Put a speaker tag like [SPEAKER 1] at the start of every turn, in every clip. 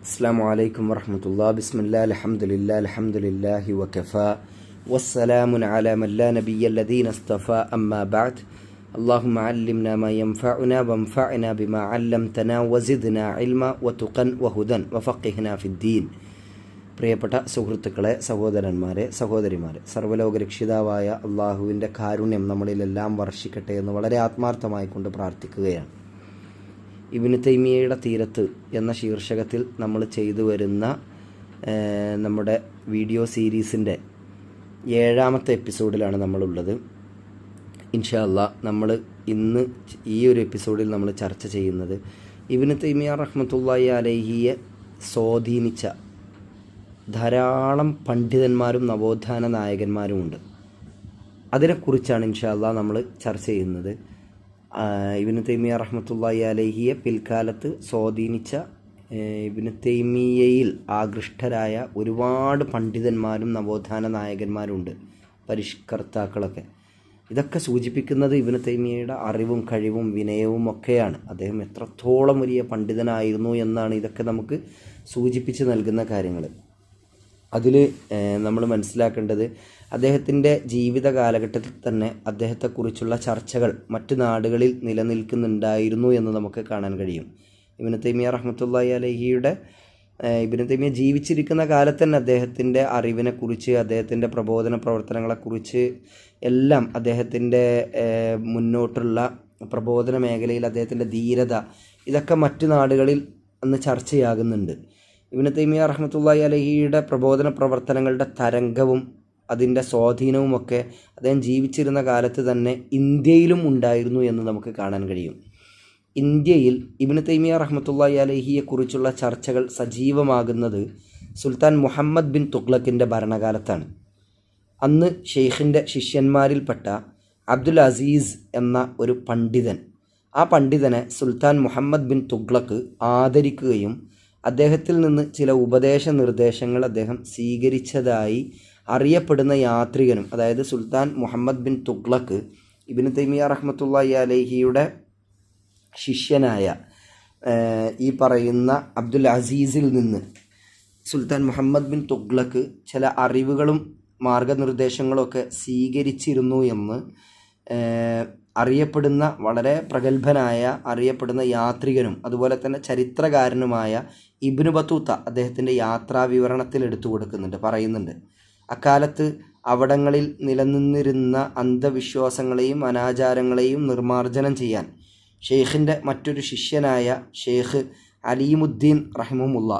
[SPEAKER 1] السلام عليكم ورحمة الله بسم الله الحمد لله الحمد لله وكفى والسلام على من لا نبي الذين اصطفى أما بعد اللهم علمنا ما ينفعنا وانفعنا بما علمتنا وزدنا علما وتقا وهدى وفقهنا في الدين പ്രിയപ്പെട്ട സുഹൃത്തുക്കളെ സഹോദരന്മാരെ സഹോദരിമാരെ സർവ്വലോക രക്ഷിതാവായ അള്ളാഹുവിൻ്റെ കാരുണ്യം നമ്മളിലെല്ലാം വർഷിക്കട്ടെ എന്ന് വളരെ ആത്മാർത്ഥമായി കൊണ്ട് പ്രാർത്ഥിക്കുകയാണ് ഇബിന് തൈമിയയുടെ തീരത്ത് എന്ന ശീർഷകത്തിൽ നമ്മൾ ചെയ്തു വരുന്ന നമ്മുടെ വീഡിയോ സീരീസിന്റെ ഏഴാമത്തെ എപ്പിസോഡിലാണ് നമ്മളുള്ളത്. ഇൻഷല്ല നമ്മൾ ഇന്ന് ഈ ഒരു എപ്പിസോഡിൽ നമ്മൾ ചർച്ച ചെയ്യുന്നത് ഇബിന് തൈമിയ റഹ്മത്തുള്ളാഹി അലഹിയെ സ്വാധീനിച്ച ധാരാളം പണ്ഡിതന്മാരും നവോത്ഥാന നായകന്മാരുമുണ്ട് അതിനെക്കുറിച്ചാണ് ഇൻഷാല്ല നമ്മൾ ചർച്ച ചെയ്യുന്നത്. ഇബ്നു തൈമിയ റഹ്മത്തുള്ളാഹി അലഹിയെ പിൽക്കാലത്ത് സ്വാധീനിച്ച ഇബ്നു തൈമിയയിൽ ആകൃഷ്ടരായ ഒരുപാട് പണ്ഡിതന്മാരും നവോത്ഥാന നായകന്മാരുണ്ട് പരിഷ്കർത്താക്കളൊക്കെ. ഇതൊക്കെ സൂചിപ്പിക്കുന്നത് ഇബ്നു തൈമിയയുടെ അറിവും കഴിവും വിനയവും ഒക്കെയാണ്. അദ്ദേഹം എത്രത്തോളം വലിയ പണ്ഡിതനായിരുന്നു എന്നാണ് ഇതൊക്കെ നമുക്ക് സൂചിപ്പിച്ച് നൽകുന്ന കാര്യങ്ങൾ. അതിൽ നമ്മൾ മനസ്സിലാക്കേണ്ടത് അദ്ദേഹത്തിന്റെ ജീവിത കാലഘട്ടത്തിൽ തന്നെ അദ്ദേഹത്തെക്കുറിച്ചുള്ള ചർച്ചകൾ മറ്റു നാടുകളിൽ നിലനിൽക്കുന്നുണ്ടായിരുന്നു എന്ന് നമുക്ക് കാണാൻ കഴിയും. ഇബിന് തൈമിയ റഹ്മത്തുള്ളി അലഹിയുടെ ഇബിന് തൈമിയ ജീവിച്ചിരിക്കുന്ന കാലത്ത് തന്നെ അദ്ദേഹത്തിന്റെ അറിവിനെക്കുറിച്ച് അദ്ദേഹത്തിന്റെ പ്രബോധന പ്രവർത്തനങ്ങളെക്കുറിച്ച് എല്ലാം അദ്ദേഹത്തിന്റെ മുന്നോട്ടുള്ള പ്രബോധന മേഖലയിൽ അദ്ദേഹത്തിന്റെ ധീരത ഇതൊക്കെ മറ്റു നാടുകളിൽ അന്ന് ചർച്ചയാകുന്നുണ്ട്. ഇബിന് തൈമിയ റഹ്മത്തുള്ളി അലഹിയുടെ പ്രബോധന പ്രവർത്തനങ്ങളുടെ തരംഗവും അതിന്റെ സ്വാധീനവുമൊക്കെ അദ്ദേഹം ജീവിച്ചിരുന്ന കാലത്ത് തന്നെ ഇന്ത്യയിലും ഉണ്ടായിരുന്നു എന്ന് നമുക്ക് കാണാൻ കഴിയും. ഇന്ത്യയിൽ ഇബിന് തൈമിയ റഹ്മത്തുള്ളി അലഹിയെക്കുറിച്ചുള്ള ചർച്ചകൾ സജീവമാകുന്നത് സുൽത്താൻ മുഹമ്മദ് ബിൻ തുഗ്ലക്കിന്റെ ഭരണകാലത്താണ്. അന്ന് ഷെയ്ഖിന്റെ ശിഷ്യന്മാരിൽപ്പെട്ട അബ്ദുൽ അസീസ് എന്ന ഒരു പണ്ഡിതൻ ആ പണ്ഡിതനെ സുൽത്താൻ മുഹമ്മദ് ബിൻ തുഗ്ലക്ക് ആദരിക്കുകയും അദ്ദേഹത്തിൽ നിന്ന് ചില ഉപദേശ നിർദ്ദേശങ്ങൾ അദ്ദേഹം സ്വീകരിച്ചതായി അറിയപ്പെടുന്ന യാത്രികനും അതായത് സുൽത്താൻ മുഹമ്മദ് ബിൻ തുഗ്ലക്ക് ഇബിന് തൈമിയ റഹ്മത്തുള്ളി അലഹിയുടെ ശിഷ്യനായ ഈ പറയുന്ന അബ്ദുൽ അസീസിൽ നിന്ന് സുൽത്താൻ മുഹമ്മദ് ബിൻ തുഗ്ലക്ക് ചില അറിവുകളും മാർഗനിർദ്ദേശങ്ങളൊക്കെ സ്വീകരിച്ചിരുന്നു എന്ന് അറിയപ്പെടുന്ന വളരെ പ്രഗത്ഭനായ അറിയപ്പെടുന്ന യാത്രികനും അതുപോലെ തന്നെ ചരിത്രകാരനുമായ ഇബ്നു ബത്തൂത്ത അദ്ദേഹത്തിന്റെ യാത്രാ വിവരണത്തിൽ എടുത്തു കൊടുക്കുന്നുണ്ട് പറയുന്നുണ്ട്. അക്കാലത്ത് അവിടങ്ങളിൽ നിലനിന്നിരുന്ന അന്ധവിശ്വാസങ്ങളെയും അനാചാരങ്ങളെയും നിർമ്മാർജനം ചെയ്യാൻ ഷെയ്ഖിന്റെ മറ്റൊരു ശിഷ്യനായ ഷെയ്ഖ് അലീമുദ്ദീൻ റഹിമുല്ല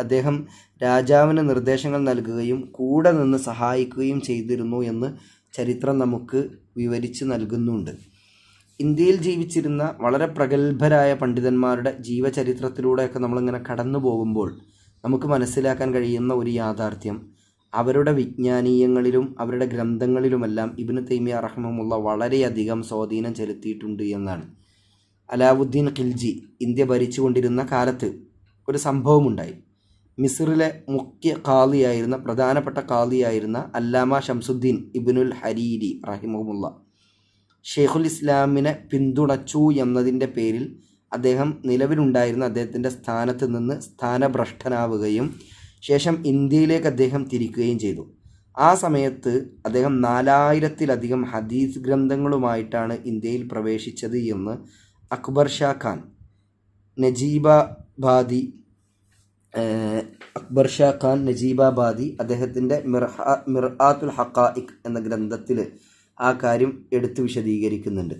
[SPEAKER 1] അദ്ദേഹം രാജാവിന് നിർദ്ദേശങ്ങൾ നൽകുകയും കൂടെ നിന്ന് സഹായിക്കുകയും ചെയ്തിരുന്നു എന്ന് ചരിത്രം നമുക്ക് വിവരിച്ച് നൽകുന്നുണ്ട്. ഇന്ത്യയിൽ ജീവിച്ചിരുന്ന വളരെ പ്രഗത്ഭരായ പണ്ഡിതന്മാരുടെ ജീവചരിത്രത്തിലൂടെയൊക്കെ നമ്മളിങ്ങനെ കടന്നു പോകുമ്പോൾ നമുക്ക് മനസ്സിലാക്കാൻ കഴിയുന്ന ഒരു യാഥാർത്ഥ്യം. അവരുടെ വിജ്ഞാനീയങ്ങളിലും അവരുടെ ഗ്രന്ഥങ്ങളിലുമെല്ലാം ഇബിന് തൈമിയ റഹ്മുള്ള വളരെയധികം സ്വാധീനം ചെലുത്തിയിട്ടുണ്ട് എന്നാണ്. അലാവുദ്ദീൻ ഖിൽജി ഇന്ത്യ ഭരിച്ചുകൊണ്ടിരുന്ന കാലത്ത് ഒരു സംഭവമുണ്ടായി. മിസ്റിലെ മുഖ്യ ഖാദിയായിരുന്ന പ്രധാനപ്പെട്ട ഖാദിയായിരുന്ന അല്ലാമ ഷംസുദ്ദീൻ ഇബിനുൽ ഹരീരി റഹിമുല്ല ഷെയ്ഖുൽ ഇസ്ലാമിനെ പിന്തുണച്ചു എന്നതിന്റെ പേരിൽ അദ്ദേഹം നിലവിലുണ്ടായിരുന്ന അദ്ദേഹത്തിന്റെ സ്ഥാനത്ത് നിന്ന് സ്ഥാനഭ്രഷ്ടനാവുകയും ശേഷം ഇന്ത്യയിലേക്ക് അദ്ദേഹം തിരിക്കുകയും ചെയ്തു. ആ സമയത്ത് അദ്ദേഹം നാലായിരത്തിലധികം ഹദീസ് ഗ്രന്ഥങ്ങളുമായിട്ടാണ് ഇന്ത്യയിൽ പ്രവേശിച്ചത് എന്ന് അക്ബർ ഷാ ഖാൻ നജീബാബാദി അക്ബർ ഷാ ഖാൻ നജീബാബാദി അദ്ദേഹത്തിന്റെ മിർഹ മിർആത്തുൽ ഹക്കായിഖ് എന്ന ഗ്രന്ഥത്തിൽ ആ കാര്യം എടുത്തു വിശദീകരിക്കുന്നുണ്ട്.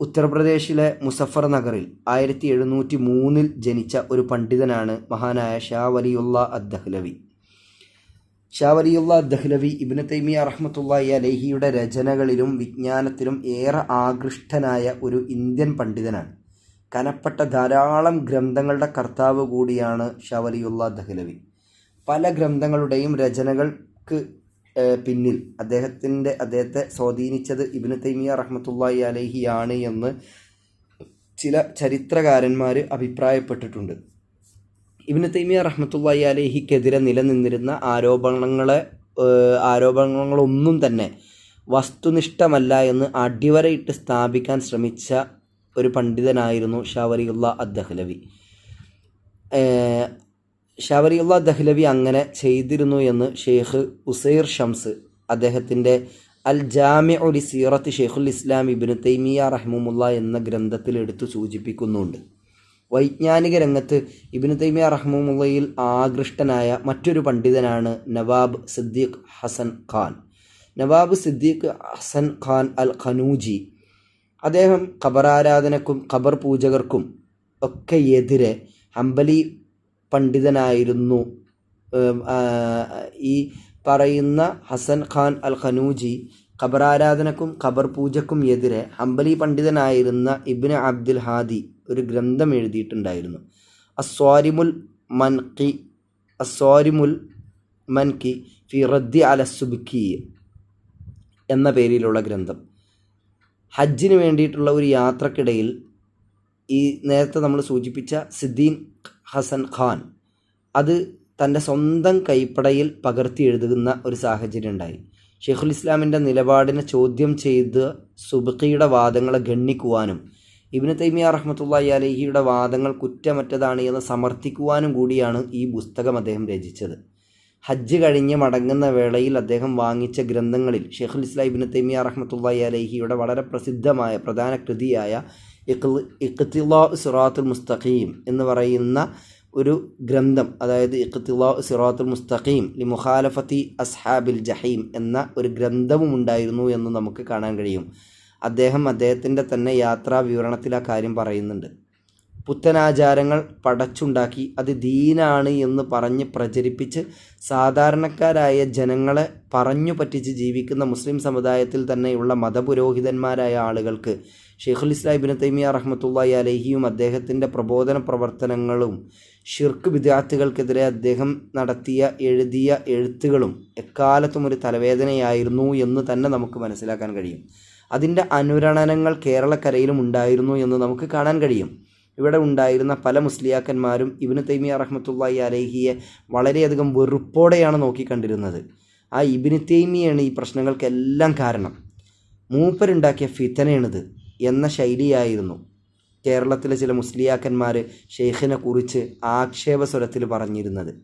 [SPEAKER 1] ഉത്തർപ്രദേശിലെ മുസഫർ നഗറിൽ ആയിരത്തി എഴുന്നൂറ്റി മൂന്നിൽ ജനിച്ച ഒരു പണ്ഡിതനാണ് മഹാനായ ഷാ വലിയുള്ള അദ്ദഹ്ലവി. ഷാ വലിയുള്ള അദ്ദഹ്ലവി ഇബിന് തൈമിയ റഹ്മത്തുള്ളാഹി അലഹിയുടെ രചനകളിലും വിജ്ഞാനത്തിലും ഏറെ ആകൃഷ്ടനായ ഒരു ഇന്ത്യൻ പണ്ഡിതനാണ്. കനപ്പെട്ട ധാരാളം ഗ്രന്ഥങ്ങളുടെ കർത്താവ് കൂടിയാണ് ഷവലിയുള്ള വലിയുള്ള ദഹ്ലവി. പല ഗ്രന്ഥങ്ങളുടെയും രചനകൾക്ക് പിന്നിൽ അദ്ദേഹത്തിന്റെ അദ്ദേഹത്തെ സ്വാധീനിച്ചത് ഇബിന് തൈമിയ റഹ്മത്തുള്ളാഹി അലഹിയാണ് എന്ന് ചില ചരിത്രകാരന്മാർ അഭിപ്രായപ്പെട്ടിട്ടുണ്ട്. ഇബിന് തൈമിയ റഹ്മത്തുള്ളാഹി അലഹിക്കെതിരെ നിലനിന്നിരുന്ന ആരോപണങ്ങളെ ആരോപണങ്ങളൊന്നും തന്നെ വസ്തുനിഷ്ഠമല്ല എന്ന് അടിവരയിട്ട് സ്ഥാപിക്കാൻ ശ്രമിച്ച ഒരു പണ്ഡിതനായിരുന്നു ഷാവരിയുള്ള അദ്ദഹ്ലവി. ഷാവരിയുള്ള ദഹ്ലവി അങ്ങനെ ചെയ്തിരുന്നു എന്ന് ഷെയ്ഖ് ഉസൈർ ഷംസ് അദ്ദേഹത്തിന്റെ അൽ ജാമി ഒരു സീറത്ത് ഷെയ്ഖുൽ ഇസ്ലാം ഇബിന് തൈമിയ റഹ്മുല്ല എന്ന ഗ്രന്ഥത്തിൽ എടുത്തു സൂചിപ്പിക്കുന്നുണ്ട്. വൈജ്ഞാനിക രംഗത്ത് ഇബിന് തൈമിയ റഹ്മുല്ലയിൽ ആകൃഷ്ടനായ മറ്റൊരു പണ്ഡിതനാണ് നവാബ് സിദ്ദീഖ് ഹസൻ ഖാൻ. നവാബ് സിദ്ദീഖ് ഹസൻ ഖാൻ അൽ ഖനൂജി അദ്ദേഹം ഖബറാരാധനക്കും ഖബർ പൂജകർക്കും ഒക്കെ എതിരെ ഹംബലി പണ്ഡിതനായിരുന്നു. ഈ പറയുന്ന ഹസൻ ഖാൻ അൽ ഖനൂജി ഖബറാരാധനക്കും ഖബർ പൂജക്കും എതിരെ ഹംബലി പണ്ഡിതനായിരുന്ന ഇബിന് അബ്ദുൽ ഹാദി ഒരു ഗ്രന്ഥം എഴുതിയിട്ടുണ്ടായിരുന്നു. അസ്വാരിമുൽ മൻകി അസ്വാരിമുൽ മൻകി ഫി റദ്ദി അല സുബിക്കി എന്ന പേരിലുള്ള ഗ്രന്ഥം. ഹജ്ജിന് വേണ്ടിയിട്ടുള്ള ഒരു യാത്രക്കിടയിൽ ഈ നേരത്തെ നമ്മൾ സൂചിപ്പിച്ച സിദ്ദീൻ ഹസൻ ഖാൻ അത് തന്റെ സ്വന്തം കൈപ്പടയിൽ പകർത്തി എഴുതുന്ന ഒരു സാഹചര്യം ഉണ്ടായി. ഷെയ്ഖുൽ ഇസ്ലാമിന്റെ നിലപാടിനെ ചോദ്യം ചെയ്ത് സുബിഖിയുടെ വാദങ്ങളെ ഗണ്ണിക്കുവാനും ഇബിന് തൈമിയ റഹ്മത്തുള്ളി അലഹിയുടെ വാദങ്ങൾ കുറ്റമറ്റതാണ് എന്ന് സമർത്ഥിക്കുവാനും കൂടിയാണ് ഈ പുസ്തകം അദ്ദേഹം രചിച്ചത്. ഹജ്ജ് കഴിഞ്ഞ് മടങ്ങുന്ന വേളയിൽ അദ്ദേഹം വാങ്ങിച്ച ഗ്രന്ഥങ്ങളിൽ ഷെയ്ഖുൽ ഇസ്ലാം ഇബിന് തൈമിയ റഹ്മത്തുള്ളി അലഹിയുടെ വളരെ പ്രസിദ്ധമായ പ്രധാന കൃതിയായ ഇഖ്തിലാ സിറാത്തുൽ മുസ്തഖീം എന്ന് പറയുന്ന ഒരു ഗ്രന്ഥം അതായത് ഇഖ്തിലാ സിറാത്തുൽ മുസ്തഖീം ലി മുഖാലഫത്തി അസ്ഹാബിൽ ജഹീം എന്ന ഒരു ഗ്രന്ഥവും ഉണ്ടായിരുന്നു എന്ന് നമുക്ക് കാണാൻ കഴിയും. അദ്ദേഹം അദ്ദേഹത്തിന്റെ തന്നെ യാത്രാ വിവരണത്തിൽ ആ കാര്യം പറയുന്നുണ്ട്. പുത്തനാചാരങ്ങൾ പടച്ചുണ്ടാക്കി അത് ദീനാണ് എന്ന് പറഞ്ഞ് പ്രചരിപ്പിച്ച് സാധാരണക്കാരായ ജനങ്ങളെ പറഞ്ഞു പറ്റിച്ച് ജീവിക്കുന്ന മുസ്ലിം സമുദായത്തിൽ തന്നെയുള്ള മതപുരോഹിതന്മാരായ ആളുകൾക്ക് ഷെയ്ഖുൽ ഇസ്ലാം ഇബിൻ തൈമിയ റഹ്മത്തുള്ളി അലഹിയും അദ്ദേഹത്തിന്റെ പ്രബോധന പ്രവർത്തനങ്ങളും ഷിർക്ക് വിദ്യാർത്ഥികൾക്കെതിരെ അദ്ദേഹം നടത്തിയ എഴുതിയ എഴുത്തുകളും എക്കാലത്തും ഒരു തലവേദനയായിരുന്നു എന്ന് തന്നെ നമുക്ക് മനസ്സിലാക്കാൻ കഴിയും. അതിന്റെ അനുരണനങ്ങൾ കേരളക്കരയിലും ഉണ്ടായിരുന്നു എന്ന് നമുക്ക് കാണാൻ കഴിയും. ഇവിടെ ഉണ്ടായിരുന്ന പല മുസ്ലിയാക്കന്മാരും ഇബിന് തൈമിയ റഹ്മത്തുള്ളി അലേഹിയെ വളരെയധികം വെറുപ്പോടെയാണ് നോക്കിക്കണ്ടിരുന്നത്. ആ ഇബിന് തൈമിയാണ് ഈ പ്രശ്നങ്ങൾക്കെല്ലാം കാരണം. മൂപ്പരുണ്ടാക്കിയ ഫിത്തനയാണിത് എന്ന ശൈലിയായിരുന്നു. കേരളത്തിലെ ചില മുസ്ലിയാക്കന്മാർ ഷെയ്ഖിനെ കുറിച്ച് ആക്ഷേപസ്വരത്തിൽ പറഞ്ഞിരുന്നത്.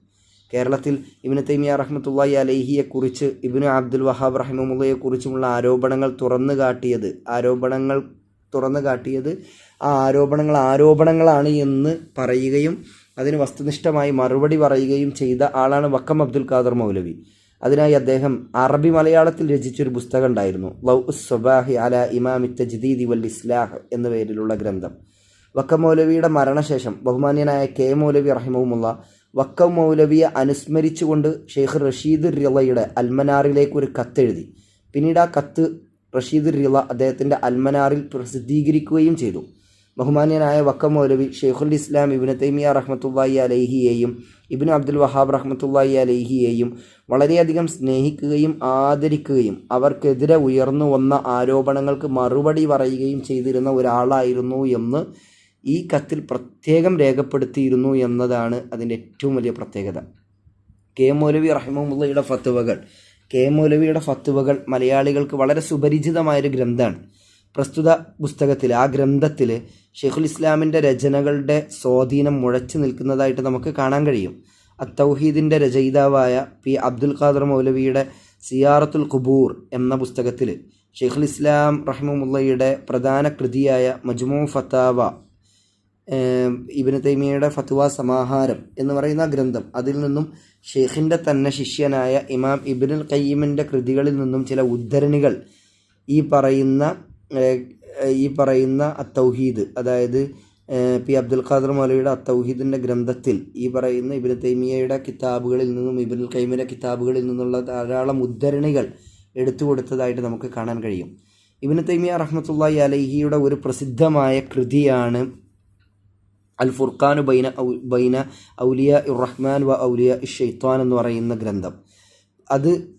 [SPEAKER 1] കേരളത്തിൽ ഇബിന് തൈമിയ റഹ്മത്തുള്ളി അലേഹിയെക്കുറിച്ച് ഇബിന് അബ്ദുൽ വഹാബ് റഹിമുള്ളയെക്കുറിച്ചുമുള്ള ആരോപണങ്ങൾ തുറന്നു കാട്ടിയത് ആരോപണങ്ങൾ തുറന്നു കാട്ടിയത് ആ ആരോപണങ്ങൾ ആരോപണങ്ങളാണ് എന്ന് പറയുകയും അതിന് വസ്തുനിഷ്ഠമായി മറുപടി പറയുകയും ചെയ്ത ആളാണ് വക്കം അബ്ദുൽ ഖാദർ മൗലവി. അതിനായി അദ്ദേഹം അറബി മലയാളത്തിൽ രചിച്ചൊരു പുസ്തകം ഉണ്ടായിരുന്നു. ലൗ സ്വബാഹി അല ഇമാമി തജ്ദീദി വൽ ഇസ്ലാഹ് എന്ന പേരിലുള്ള ഗ്രന്ഥം. വക്കം മൗലവിയുടെ മരണശേഷം ബഹുമാന്യനായ കെ മൗലവി റഹിമവുമുള്ള വക്കം മൗലവിയെ അനുസ്മരിച്ചുകൊണ്ട് ഷെയ്ഖ് റഷീദ് റിളയുടെ അൽമനാറിലേക്ക് ഒരു കത്തെഴുതി. പിന്നീട് ആ കത്ത് റഷീദ് റിള അദ്ദേഹത്തിന്റെ അൽമനാറിൽ പ്രസിദ്ധീകരിക്കുകയും ചെയ്തു. ബഹുമാന്യനായ വക്കം മൗലവി ഷെയ്ഖുൽ ഇസ്ലാം ഇബിന് തൈമിയ റഹ്മത്തുള്ളി അലൈഹിയെയും ഇബിന് അബ്ദുൽ വഹാബ് റഹ്മത്തുള്ളി അലൈഹിയെയും വളരെയധികം സ്നേഹിക്കുകയും ആദരിക്കുകയും അവർക്കെതിരെ ഉയർന്നു വന്ന ആരോപണങ്ങൾക്ക് മറുപടി പറയുകയും ചെയ്തിരുന്ന ഒരാളായിരുന്നു എന്ന് ഈ കത്തിൽ പ്രത്യേകം രേഖപ്പെടുത്തിയിരുന്നു എന്നതാണ് അതിന്റെ ഏറ്റവും വലിയ പ്രത്യേകത. കെ. മൗലവി റഹ്മുള്ളയുടെ ഫത്തുവകൾ കെ മൗലവിയുടെ ഫത്തുവകൾ മലയാളികൾക്ക് വളരെ സുപരിചിതമായൊരു ഗ്രന്ഥമാണ്. പ്രസ്തുത പുസ്തകത്തിൽ ആ ഗ്രന്ഥത്തിൽ ഷെയ്ഖുൽ ഇസ്ലാമിന്റെ രചനകളുടെ സ്വാധീനം മുഴച്ചു നിൽക്കുന്നതായിട്ട് നമുക്ക് കാണാൻ കഴിയും. അത്തൗഹീദിന്റെ രചയിതാവായ പി അബ്ദുൽ ഖാദർ മൗലവിയുടെ സിയാറത്തുൽ ഖുബൂർ എന്ന പുസ്തകത്തിൽ ഷെയ്ഖുൽ ഇസ്ലാം റഹ്മുല്ലയുടെ പ്രധാന കൃതിയായ മജ്മു ഫത്താവ ഇബിന് തൈമിയയുടെ ഫത്വ സമാഹാരം എന്ന് പറയുന്ന ഗ്രന്ഥം. അതിൽ നിന്നും ഷെയ്ഖിന്റെ തന്നെ ശിഷ്യനായ ഇമാം ഇബിനുൽ കയ്യീമിന്റെ കൃതികളിൽ നിന്നും ചില ഉദ്ധരണികൾ ഈ പറയുന്ന ഈ പറയുന്ന അത്തൗഹീദ് അതായത് പി അബ്ദുൽ ഖാദർ മൗലയുടെ അത്തൗഹീദിന്റെ ഗ്രന്ഥത്തിൽ ഈ പറയുന്ന ഇബിന് തൈമിയയുടെ കിതാബുകളിൽ നിന്നും ഇബിനുൽ കൈമിന്റെ കിതാബുകളിൽ നിന്നുള്ള ധാരാളം ഉദ്ധരണികൾ എടുത്തു കൊടുത്തതായിട്ട് നമുക്ക് കാണാൻ കഴിയും. ഇബിന് തൈമിയ റഹ്മത്തുള്ളി അലഹിയുടെ ഒരു പ്രസിദ്ധമായ കൃതിയാണ് അൽ ഫുർഖാനു ബൈന ബൈന ഔലിയ ഉറഹ്മാൻ വ ഔലിയ ഷെയ്ത്താൻ എന്ന് പറയുന്ന ഗ്രന്ഥം. അത്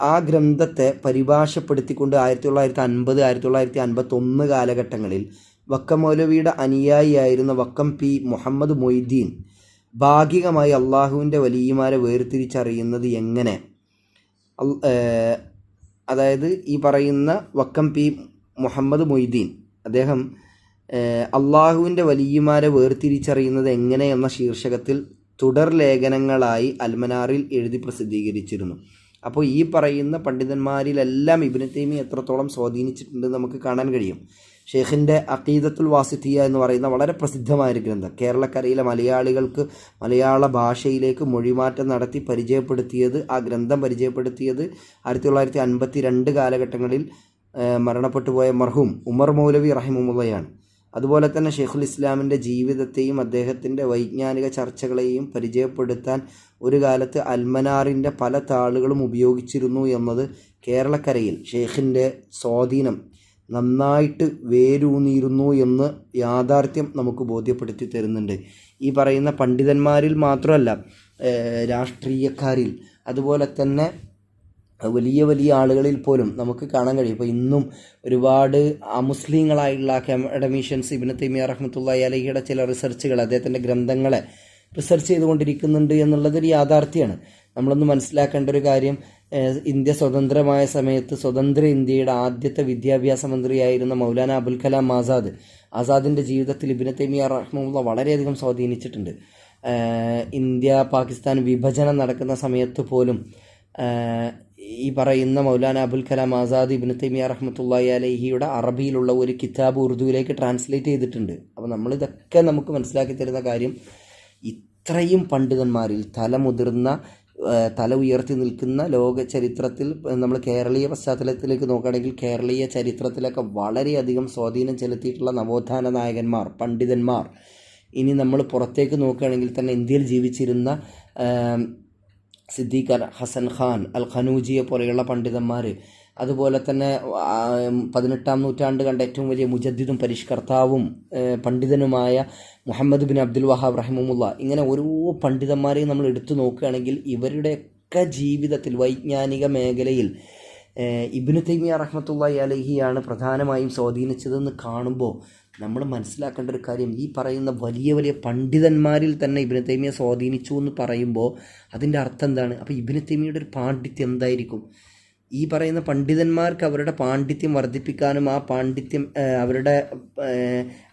[SPEAKER 1] ആ ഗ്രന്ഥത്തെ പരിഭാഷപ്പെടുത്തിക്കൊണ്ട് ആയിരത്തി തൊള്ളായിരത്തി അൻപത് ആയിരത്തി തൊള്ളായിരത്തി അൻപത്തൊന്ന് കാലഘട്ടങ്ങളിൽ വക്കം മൗലവിയുടെ അനുയായിയായിരുന്ന വക്കം പി മുഹമ്മദ് മൊയ്തീൻ ഭാഗികമായി അള്ളാഹുവിന്റെ വലിയമാരെ വേർതിരിച്ചറിയുന്നത് എങ്ങനെ? അതായത് ഈ പറയുന്ന വക്കം പി മുഹമ്മദ് മൊയ്തീൻ അദ്ദേഹം അള്ളാഹുവിന്റെ വലിയമാരെ വേർതിരിച്ചറിയുന്നത് എങ്ങനെ എന്ന ശീർഷകത്തിൽ തുടർ ലേഖനങ്ങളായി അൽമനാറിൽ എഴുതി പ്രസിദ്ധീകരിച്ചിരുന്നു. അപ്പോൾ ഈ പറയുന്ന പണ്ഡിതന്മാരിലെല്ലാം ഇബിന് തൈമി എത്രത്തോളം സ്വാധീനിച്ചിട്ടുണ്ട് നമുക്ക് കാണാൻ കഴിയും. ഷെയ്ഖിന്റെ അക്കീദത്തുൽ വാസിത്തിയ എന്ന് പറയുന്ന വളരെ പ്രസിദ്ധമായ ഒരു ഗ്രന്ഥം. കേരളക്കരയിലെ മലയാളികൾക്ക് മലയാള ഭാഷയിലേക്ക് മൊഴിമാറ്റം നടത്തി പരിചയപ്പെടുത്തിയത് ആ ഗ്രന്ഥം പരിചയപ്പെടുത്തിയത് ആയിരത്തി തൊള്ളായിരത്തി അൻപത്തി രണ്ട് കാലഘട്ടങ്ങളിൽ മരണപ്പെട്ടുപോയ മർഹൂം ഉമർ മൗലവി റഹിമുള്ളയാണ് അതുപോലെ തന്നെ ഷെയ്ഖുൽ ഇസ്ലാമിന്റെ ജീവിതത്തെയും അദ്ദേഹത്തിന്റെ വൈജ്ഞാനിക ചർച്ചകളെയും പരിചയപ്പെടുത്താൻ ഒരു കാലത്ത് അൽമനാറിന്റെ പല താളുകളും ഉപയോഗിച്ചിരുന്നു എന്നത് കേരളക്കരയിൽ ഷെയ്ഖിന്റെ സ്വാധീനം നന്നായിട്ട് വേരൂന്നിയിരുന്നു എന്ന് യാഥാർത്ഥ്യം നമുക്ക് ബോധ്യപ്പെടുത്തി തരുന്നുണ്ട്. ഈ പറയുന്ന പണ്ഡിതന്മാരിൽ മാത്രമല്ല രാഷ്ട്രീയക്കാരിൽ അതുപോലെ തന്നെ വലിയ വലിയ ആളുകളിൽ പോലും നമുക്ക് കാണാൻ കഴിയും. ഇപ്പോൾ ഇന്നും ഒരുപാട് അമുസ്ലിങ്ങളായിട്ടുള്ള അക്കാഡമീഷ്യൻസ് ഇബിന് തൈമിയ റഹ്മത്തുള്ള അലഹിയുടെ ചില റിസർച്ചുകൾ അദ്ദേഹത്തിന്റെ ഗ്രന്ഥങ്ങളെ റിസർച്ച് ചെയ്തുകൊണ്ടിരിക്കുന്നുണ്ട് എന്നുള്ളതൊരു യാഥാർത്ഥ്യമാണ് നമ്മളൊന്ന് മനസ്സിലാക്കേണ്ട ഒരു കാര്യം ഇന്ത്യ സ്വതന്ത്രമായ സമയത്ത് സ്വതന്ത്ര ഇന്ത്യയുടെ ആദ്യത്തെ വിദ്യാഭ്യാസ മന്ത്രിയായിരുന്ന മൗലാന അബുൽ കലാം ആസാദ് ആസാദിന്റെ ജീവിതത്തിൽ ഇബിന് തൈമിയ റഹ്മുള്ള വളരെയധികം സ്വാധീനിച്ചിട്ടുണ്ട്. ഇന്ത്യ പാകിസ്ഥാൻ വിഭജനം നടക്കുന്ന സമയത്ത് പോലും ഈ പറയുന്ന മൗലാന അബുൽ കലാം ആസാദ് ഇബിന് തൈമിയ റഹ്മത്തുള്ളി അലഹിയുടെ അറബിയിലുള്ള ഒരു കിതാബ് ഉറുദുവിലേക്ക് ട്രാൻസ്ലേറ്റ് ചെയ്തിട്ടുണ്ട്. അപ്പോൾ നമ്മളിതൊക്കെ നമുക്ക് മനസ്സിലാക്കി തരുന്ന കാര്യം ഇത്രയും പണ്ഡിതന്മാരിൽ തല മുതിർന്ന തല ഉയർത്തി നിൽക്കുന്ന ലോക ചരിത്രത്തിൽ നമ്മൾ കേരളീയ പശ്ചാത്തലത്തിലേക്ക് നോക്കുകയാണെങ്കിൽ കേരളീയ ചരിത്രത്തിലൊക്കെ വളരെയധികം സ്വാധീനം ചെലുത്തിയിട്ടുള്ള നവോത്ഥാന നായകന്മാർ പണ്ഡിതന്മാർ. ഇനി നമ്മൾ പുറത്തേക്ക് നോക്കുകയാണെങ്കിൽ തന്നെ ഇന്ത്യയിൽ ജീവിച്ചിരുന്ന സിദ്ദീഖ് ഹസൻ ഖാൻ അൽ ഖനൂജിയെ പോലെയുള്ള പണ്ഡിതന്മാർ അതുപോലെ തന്നെ പതിനെട്ടാം നൂറ്റാണ്ട് കണ്ട ഏറ്റവും വലിയ മുജദ്ദിദും പരിഷ്കർത്താവും പണ്ഡിതനുമായ മുഹമ്മദ് ബിൻ അബ്ദുൽ വഹാബ് റഹിമുല്ല ഇങ്ങനെ ഓരോ പണ്ഡിതന്മാരെയും നമ്മൾ എടുത്തു നോക്കുകയാണെങ്കിൽ ഇവരുടെയൊക്കെ ജീവിതത്തിൽ വൈജ്ഞാനിക മേഖലയിൽ ഇബിന് തൈമിയ റഹ്മത്തുള്ള അലഹിയാണ് പ്രധാനമായും സ്വാധീനിച്ചതെന്ന് കാണുമ്പോൾ നമ്മൾ മനസ്സിലാക്കേണ്ട ഒരു കാര്യം ഈ പറയുന്ന വലിയ വലിയ പണ്ഡിതന്മാരിൽ തന്നെ ഇബിന് തൈമിയെ സ്വാധീനിച്ചു എന്ന് പറയുമ്പോൾ അതിന്റെ അർത്ഥം എന്താണ്? അപ്പോൾ ഇബിന് തൈമിയുടെ ഒരു പാണ്ഡിത്യം എന്തായിരിക്കും? ഈ പറയുന്ന പണ്ഡിതന്മാർക്ക് അവരുടെ പാണ്ഡിത്യം വർദ്ധിപ്പിക്കാനും ആ പാണ്ഡിത്യം അവരുടെ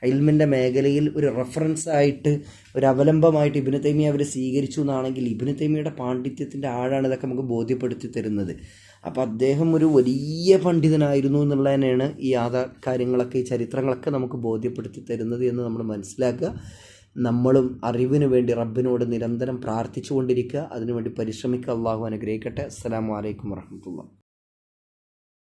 [SPEAKER 1] ഇൽമിന്റെ മേഖലയിൽ ഒരു റെഫറൻസ് ആയിട്ട് ഒരു അവലംബമായിട്ട് ഇബിന് തൈമിയെ അവർ സ്വീകരിച്ചു എന്നാണെങ്കിൽ ഇബിന് തൈമിയുടെ പാണ്ഡിത്യത്തിന്റെ ആഴാണ് ഇതൊക്കെ നമുക്ക് ബോധ്യപ്പെടുത്തി തരുന്നത്. അപ്പോൾ അദ്ദേഹം ഒരു വലിയ പണ്ഡിതനായിരുന്നു എന്നുള്ളതിനാണ് ഈ ആധാർ കാര്യങ്ങളൊക്കെ ഈ ചരിത്രങ്ങളൊക്കെ നമുക്ക് ബോധ്യപ്പെടുത്തി തരുന്നത് എന്ന് നമ്മൾ മനസ്സിലാക്കുക. നമ്മളും അറിവിന് വേണ്ടി റബ്ബിനോട് നിരന്തരം പ്രാർത്ഥിച്ചുകൊണ്ടിരിക്കുക. അതിനുവേണ്ടി പരിശ്രമിക്കുക. അള്ളാഹു അനുഗ്രഹിക്കട്ടെ. അസ്സാം വലൈക്കും വർഹമത്തുള്ള